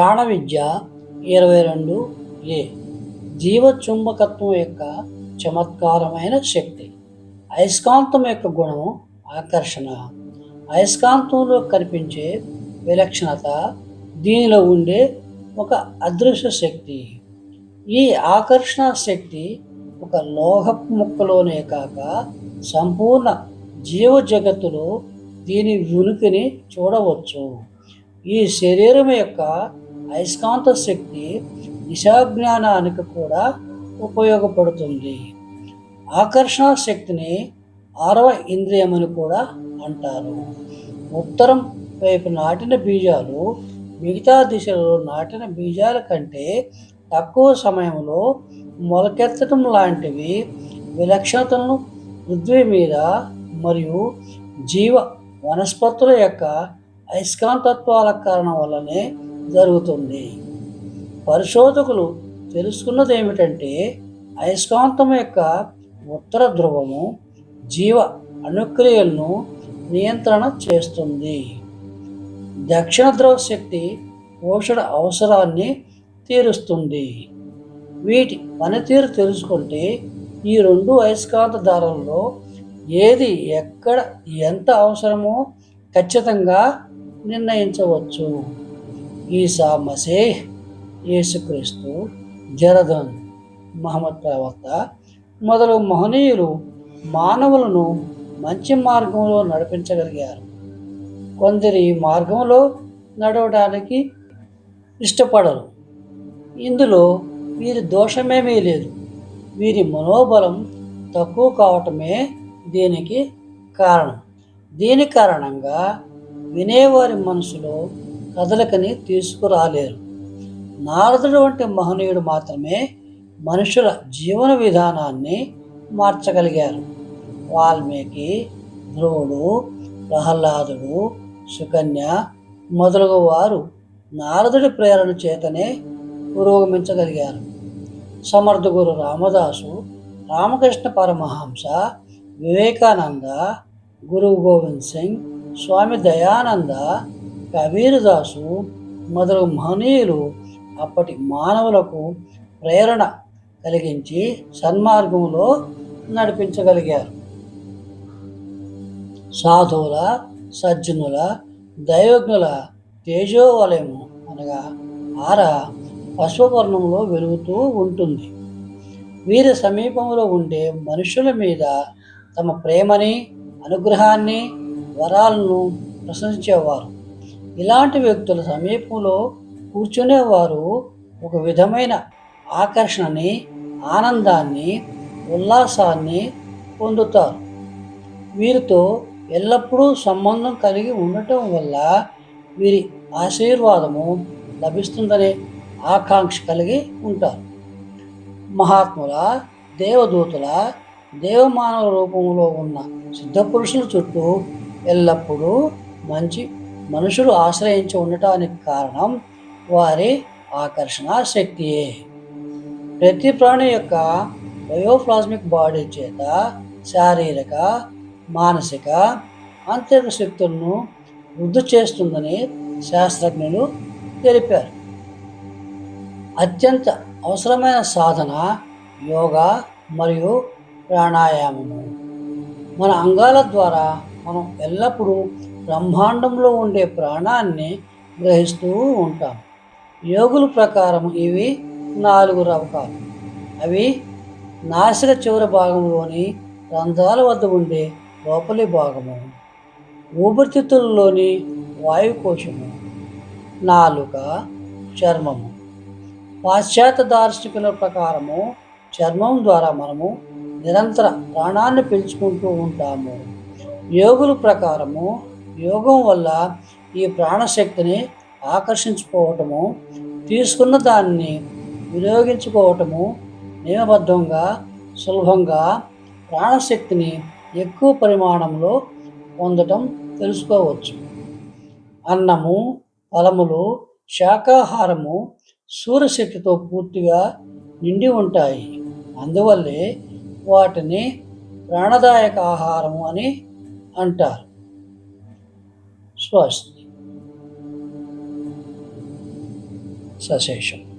ప్రాణ విద్య ఇరవై రెండు ఏ. జీవచుంబకత్వం యొక్క చమత్కారమైన శక్తి. అయస్కాంతం యొక్క గుణము ఆకర్షణ. అయస్కాంతంలో కనిపించే విలక్షణత దీనిలో ఉండే ఒక అదృశ్య శక్తి. ఈ ఆకర్షణ శక్తి ఒక లోహపు ముక్కలోనే కాక సంపూర్ణ జీవ జగత్తులో దీని ఉనికిని చూడవచ్చు. ఈ శరీరం యొక్క అయస్కాంత శక్తి దిశాజ్ఞానానికి కూడా ఉపయోగపడుతుంది. ఆకర్షణ శక్తిని ఆరవ ఇంద్రియమని కూడా అంటారు. ఉత్తరం వైపు నాటిన బీజాలు మిగతా దిశలో నాటిన బీజాల కంటే తక్కువ సమయంలో మొలకెత్తడం లాంటివి విలక్షణతలను పృథ్వీ మీద మరియు జీవ వనస్పతుల యొక్క అయస్కాంతత్వాల కారణం వల్లనే జరుగుతుంది. పరిశోధకులు తెలుసుకున్నది ఏమిటంటే అయస్కాంతం యొక్క ఉత్తర ధ్రువము జీవ అనుక్రియలను నియంత్రణ చేస్తుంది. దక్షిణ ధ్రువ శక్తి పోషణ అవసరాన్ని తీరుస్తుంది. వీటి పనితీరు తెలుసుకుంటే ఈ రెండు అయస్కాంత ధారల్లో ఏది ఎక్కడ ఎంత అవసరమో ఖచ్చితంగా నిర్ణయించవచ్చు. ఈసా మసేహ్ యేసుక్రీస్తు జరదన్ మహమ్మద్ ప్రవక్త. మొదలు మహనీయులు మానవులను మంచి మార్గంలో నడిపించగలిగారు. కొందరి మార్గంలో నడవడానికి ఇష్టపడరు. ఇందులో వీరి దోషమేమీ లేదు. వీరి మనోబలం తక్కువ కావటమే దీనికి కారణం. దీని కారణంగా వినేవారి మనసులో కదలికని తీసుకురాలేరు. నారదుడు వంటి మహనీయుడు మాత్రమే మనుషుల జీవన విధానాన్ని మార్చగలిగారు. వాల్మీకి ధ్రువుడు ప్రహ్లాదుడు సుకన్య మొదలగు వారు నారదుడి ప్రేరణ చేతనే పురోగమించగలిగారు. సమర్థ గురు రామదాసు రామకృష్ణ పరమహంస వివేకానంద గురు గోవింద్ సింగ్ స్వామి దయానంద కబీరదాసు మొదలగు మహనీయులు అప్పటి మానవులకు ప్రేరణ కలిగించి సన్మార్గంలో నడిపించగలిగారు. సాధువుల సజ్జనుల దైవజ్ఞుల తేజోవలయము అనగా ఆర పశువర్ణంలో వెలుగుతూ ఉంటుంది. వీరి సమీపంలో ఉండే మనుషుల మీద తమ ప్రేమని అనుగ్రహాన్ని వరాలను ప్రశంసించేవారు. ఇలాంటి వ్యక్తుల సమీపంలో కూర్చునేవారు ఒక విధమైన ఆకర్షణని ఆనందాన్ని ఉల్లాసాన్ని పొందుతారు. వీరితో ఎల్లప్పుడూ సంబంధం కలిగి ఉండటం వల్ల వీరి ఆశీర్వాదము లభిస్తుందనే ఆకాంక్ష కలిగి ఉంటారు. మహాత్ముల దేవదూతుల దేవమానవ రూపంలో ఉన్న సిద్ధపురుషుల చుట్టూ ఎల్లప్పుడూ మంచి మనుషులు ఆశ్రయించి ఉండటానికి కారణం వారి ఆకర్షణ శక్తియే. ప్రతి ప్రాణి యొక్క బయోప్లాస్మిక్ బాడీ చేత శారీరక మానసిక ఆంతరిక శక్తులను వృద్ధి చేస్తుందని శాస్త్రజ్ఞులు తెలిపారు. అత్యంత అవసరమైన సాధన యోగా మరియు ప్రాణాయామము. మన అంగాల ద్వారా మనం ఎల్లప్పుడూ బ్రహ్మాండంలో ఉండే ప్రాణాన్ని గ్రహిస్తూ ఉంటాం. యోగుల ప్రకారం ఇవి నాలుగు రకాలు అవి నాసిక చివరి భాగంలోని రంధ్రాల వద్ద ఉండే లోపలి భాగము ఊపిరితిత్తులలోని వాయుకోశము నాలుక చర్మము. పాశ్చాత్య దార్శనికుల ప్రకారము చర్మం ద్వారా మనము నిరంతర ప్రాణాన్ని పీల్చుకుంటూ ఉంటాము. యోగుల ప్రకారము యోగం వల్ల ఈ ప్రాణశక్తిని ఆకర్షించుకోవటము తీసుకున్న దాన్ని వినియోగించుకోవటము నియమబద్ధంగా సులభంగా ప్రాణశక్తిని ఎక్కువ పరిమాణంలో పొందటం తెలుసుకోవచ్చు. అన్నము ఫలములు శాకాహారము సూర్యశక్తితో పూర్తిగా నిండి ఉంటాయి. అందువల్లే వాటిని ప్రాణదాయక ఆహారము అని అంటారు. સ્વસ્થ સસેશન